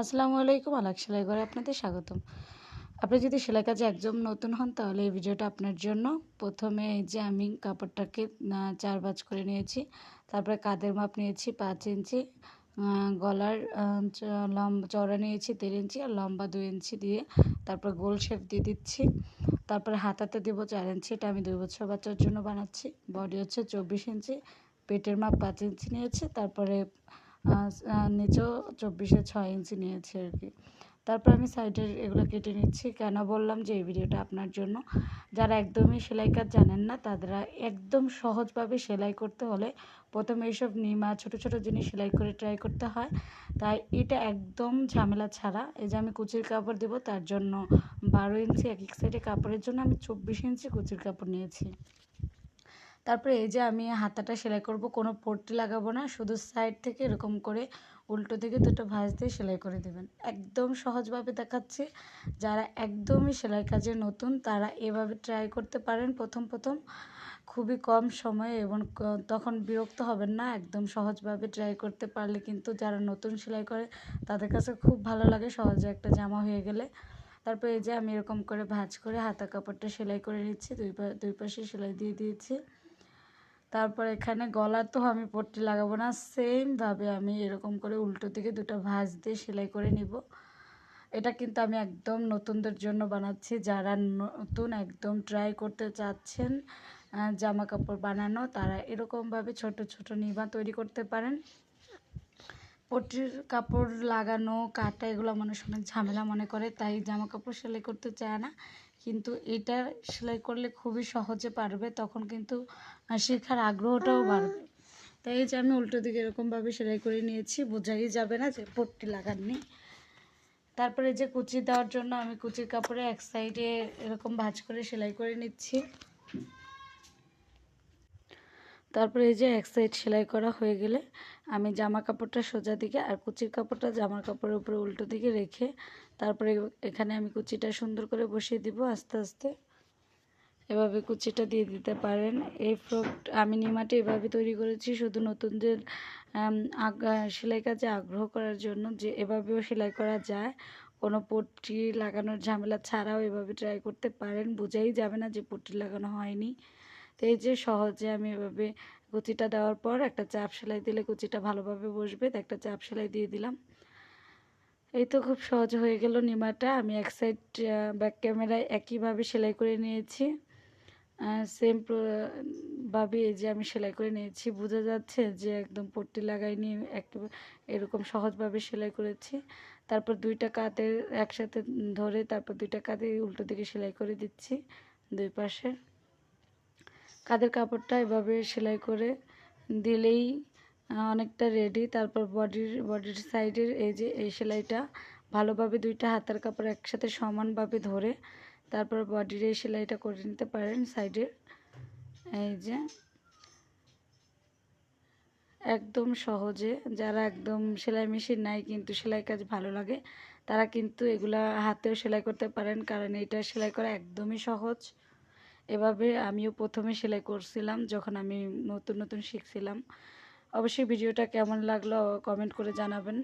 আসসালামু আলাইকুম, আলাক সেলাই ঘরে আপনাদের স্বাগতম। আপনি যদি সেলাই কাজে একদম নতুন হন, তাহলে এই ভিডিওটা আপনার জন্য। প্রথমে এই যে আমি কাপড়টাকে চার বাজ করে নিয়েছি। তারপরে কাদের মাপ নিয়েছি, পাঁচ ইঞ্চি। গলার লম্বা, চওড়া নিয়েছি দেড় ইঞ্চি আর লম্বা দুই ইঞ্চি দিয়ে তারপর গোল শেপ দিয়ে দিচ্ছি। তারপরে হাতাতে দেবো চার ইঞ্চি, এটা আমি দুই বছর বাচ্চার জন্য বানাচ্ছি। বডি হচ্ছে চব্বিশ ইঞ্চি, পেটের মাপ পাঁচ ইঞ্চি নিয়েছে। তারপরে নিচেও চব্বিশে ছয় ইঞ্চি নিয়েছি আর কি। তারপর আমি সাইডের এগুলো কেটে নিচ্ছি। কেন বললাম যে, এই ভিডিওটা আপনার জন্য। যারা একদমই সেলাই কাজ জানেন না, তারা একদম সহজভাবে সেলাই করতে হলে প্রথমে এইসব নিমা ছোট ছোট জিনিস সেলাই করে ট্রাই করতে হয়। তাই এটা একদম ঝামেলা ছাড়া। এই যে আমি কুচির কাপড় দেবো, তার জন্য বারো ইঞ্চি এক এক সাইডে কাপড়ের জন্য আমি চব্বিশ ইঞ্চি কুচির কাপড় নিয়েছি। তারপরে এই যে আমি হাতাটা সেলাই করব, কোনো পট্টি লাগাবো না, শুধু সাইড থেকে এরকম করে উল্টো দিকে দুটো ভাঁজ দিয়ে সেলাই করে দেবেন। একদম সহজভাবে দেখাচ্ছি, যারা একদমই সেলাই কাজে নতুন, তারা এভাবে ট্রাই করতে পারেন প্রথম প্রথম। খুবই কম সময়ে এবং তখন বিরক্ত হবেন না, একদম সহজভাবে ট্রাই করতে পারলে কিন্তু যারা নতুন সেলাই করে, তাদের কাছে খুব ভালো লাগে, সহজে একটা জামা হয়ে গেলে। তারপর এই যে আমি এরকম করে ভাঁজ করে হাতা কাপড়টা সেলাই করে নিচ্ছি, দুই দুই পাশে সেলাই দিয়ে দিয়েছি। তারপর এখানে গলা তো আমি পট্টি লাগাবো না সেমভাবে আমি এরকম করে উল্টো দিকে দুটো ভাঁজ দিয়ে সেলাই করে নিব। এটা কিন্তু আমি একদম নতুনদের জন্য বানাচ্ছি, যারা নতুন একদম ট্রাই করতে চাচ্ছেন জামা কাপড় বানানো, তারা এরকমভাবে ছোট ছোট নিবা তৈরি করতে পারেন। পট্টির কাপড় লাগানো, কাটা এগুলো মানুষ অনেক ঝামেলা মনে করে, তাই জামা কাপড় সেলাই করতে চায় না। কিন্তু এটা সেলাই করলে খুবই সহজে পারবে, তখন কিন্তু শেখার আগ্রহটাও বাড়বে। তাই এই যে আমি উল্টো দিকে এরকমভাবে সেলাই করে নিয়েছি, বোঝাই যাবে না যে পট্টি লাগাননি। তারপরে যে কুচি দেওয়ার জন্য আমি কুচির কাপড়ে এক সাইডে এরকম ভাঁজ করে সেলাই করে নিচ্ছি। তারপরে এই যে এক সাইড সেলাই করা হয়ে গেলে আমি জামা কাপড়টা সোজা দিকে আর কুচির কাপড়টা জামার কাপড়ের উপরে উল্টো দিকে রেখে তারপরে এখানে আমি কুচিটা সুন্দর করে বসিয়ে দিব আস্তে আস্তে। এভাবে কুচিটা দিয়ে দিতে পারেন। এই ফ্রক আমি নিমাটি এভাবে তৈরি করেছি শুধু নতুনদের সেলাই কাজে আগ্রহ করার জন্য যে এভাবেও সেলাই করা যায়। কোনো পট্টি লাগানোর ঝামেলা ছাড়াও এভাবে ট্রাই করতে পারেন। বোঝাই যাবে না যে পট্টি লাগানো হয়নি। তো এই যে সহজে আমি এভাবে কুচিটা দেওয়ার পর একটা চাপ সেলাই দিলে কুচিটা ভালোভাবে বসবে, তো একটা চাপ সেলাই দিয়ে দিলাম। এই তো খুব সহজ হয়ে গেল নিমাটা। আমি এক সাইড ব্যাক ক্যামেরায় একইভাবে সেলাই করে নিয়েছি। সেম ভাবে এই যে আমি সেলাই করে নিয়েছি। বোঝা যাচ্ছে যে একদম পট্টি লাগাইনি একেবারে এরকম সহজভাবে সেলাই করেছি। তারপর দুইটা কাঁধের একসাথে ধরে তারপর দুইটা কাঁধে উল্টো দিকে সেলাই করে দিচ্ছি দুই পাশে। কাঁধের কাপড়টা এভাবে সেলাই করে দিলেই অনেকটা রেডি তারপর বডির বডির সাইডের এই যে, এই সেলাইটা ভালোভাবে দুইটা হাতের কাপড় একসাথে সমানভাবে ধরে তারপর বডির এই সেলাইটা করে নিতে পারেন সাইডের এই যে, একদম সহজে। যারা একদম সেলাই মেশিন নাই কিন্তু সেলাই কাজ ভালো লাগে, তারা কিন্তু এগুলা হাতেও সেলাই করতে পারেন, কারণ এটা সেলাই করা একদমই সহজ। এভাবে আমিও প্রথমে সেলাই করছিলাম, যখন আমি নতুন নতুন শিখছিলাম। অবশ্যই ভিডিওটা কেমন লাগল কমেন্ট করে জানাবেন।